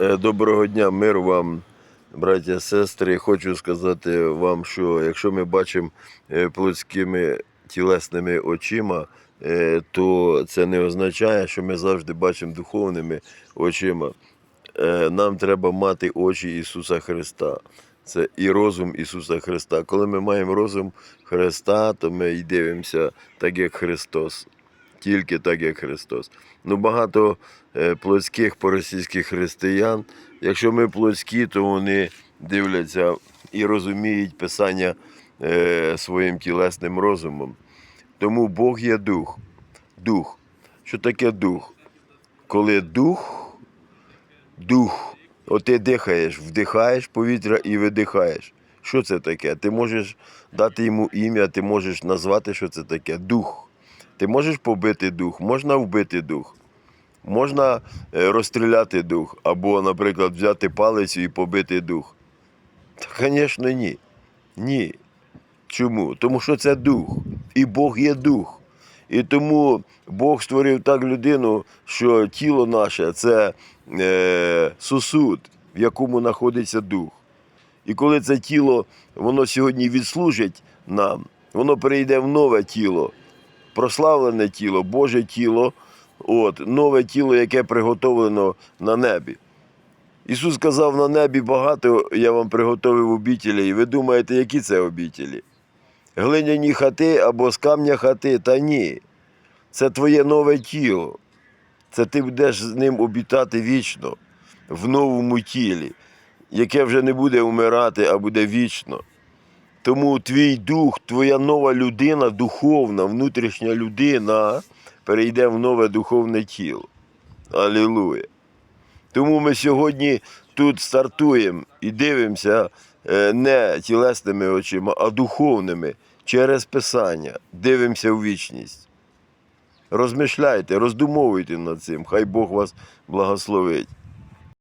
Е, Доброго дня, мир вам, браття, сестри. Хочу сказати вам, що якщо ми бачимо е, плотськими тілесними очима, е, то це не означає, що ми завжди бачимо духовними очима. Нам треба мати очі Ісуса Христа. Це і розум Ісуса Христа. Коли ми маємо розум Христа, то ми й дивимося так, як Христос тільки так, як Христос. Ну, багато е, плотських поросійських християн, якщо ми плотські, то вони дивляться і розуміють Писання е, своїм тілесним розумом. Тому Бог є дух. Дух. Що таке дух? Коли дух, дух, от ти дихаєш, вдихаєш повітря і видихаєш. Що це таке? Ти можеш дати йому ім'я, ти можеш назвати, що це таке. Дух. Ти можеш побити дух, можна вбити дух, можна е, розстріляти дух, або, наприклад, взяти палицю і побити дух. Та, звісно, ні. Ні. Чому? Тому що це дух. І Бог є дух. І тому Бог створив так людину, що тіло наше це е, сосуд, в якому знаходиться дух. І коли це тіло, воно сьогодні відслужить нам, воно перейде в нове тіло прославлене тіло, Боже тіло, от, нове тіло, яке приготовлено на небі. Ісус сказав, на небі багато я вам приготовив обітелі. І ви думаєте, які це обітелі? Глиняні хати або з камня хати, та ні. Це твоє нове тіло. Це ти будеш з ним обітати вічно, в новому тілі, яке вже не буде вмирати, а буде вічно. Тому твій дух, твоя нова людина, духовна, внутрішня людина перейде в нове духовне тіло. Алілуя. Тому ми сьогодні тут стартуємо і дивимося е, не тілесними очима, а духовними через Писання. Дивимося в вічність. Розмишляйте, роздумовуйте над цим. Хай Бог вас благословить.